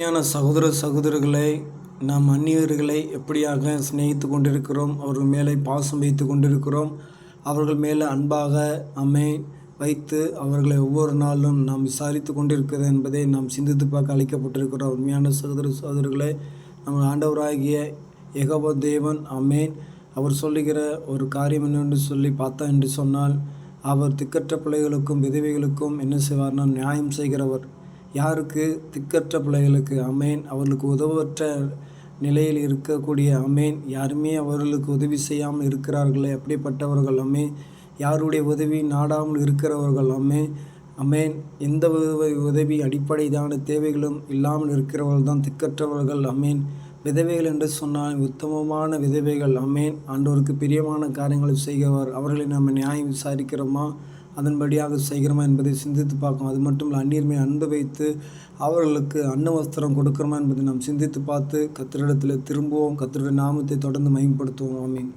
உண்மையான சகோதர சகோதரிகளை நாம் அந்நியர்களை எப்படியாக சிநேகித்து கொண்டிருக்கிறோம் அவர்கள் மேலே பாசம் வைத்து கொண்டிருக்கிறோம் அவர்கள் மேலே அன்பாக அமை வைத்து அவர்களை ஒவ்வொரு நாளும் நாம் விசாரித்து கொண்டிருக்கிறது என்பதை நாம் சிந்தித்து பார்க்க அழைக்கப்பட்டிருக்கிறோம் உண்மையான சகோதர சகோதரர்களே நம்ம ஆண்டவராகிய ஏகபோ தேவன் அமேன் அவர் சொல்லுகிற ஒரு காரியம் என்னென்று சொல்லி பார்த்தா என்று சொன்னால் அவர் திக்கற்ற பிள்ளைகளுக்கும் விதவைகளுக்கும் என்ன செய்வார்னா நியாயம் செய்கிறவர். யாருக்கு? திக்கற்ற பிள்ளைகளுக்கு அமேன். அவர்களுக்கு உதவற்ற நிலையில் இருக்கக்கூடிய அமேன். யாருமே அவர்களுக்கு உதவி செய்யாமல் இருக்கிறார்களே. அப்படிப்பட்டவர்கள் அமேன் யாருடைய உதவி நாடாமல் இருக்கிறவர்கள் அமேன் அமேன். எந்த உதவி அடிப்படையான தேவைகளும் இல்லாமல் இருக்கிறவர்கள் தான் திக்கற்றவர்கள். அமேன். விதவைகள் என்று சொன்னால் உத்தமமான விதவைகள். அமேன். ஆண்டோருக்கு பிரியமான காரியங்களை செய்கிறவர். அவர்களை நம்ம நியாயம் விசாரிக்கிறோமா? அதன்படியாக செய்கிறோமா என்பதை சிந்தித்து பார்க்கணும். அது மட்டும் இல்லை அந்நியர் மேல் அன்பு வைத்து அவர்களுக்கு அன்ன வஸ்திரம் கொடுக்கிறோமா என்பதை நாம் சிந்தித்து பார்த்து கத்திரிடத்தில் திரும்புவோம். கத்திரிட நாமத்தை தொடர்ந்து மேம்படுத்துவோம் ஆமீன்.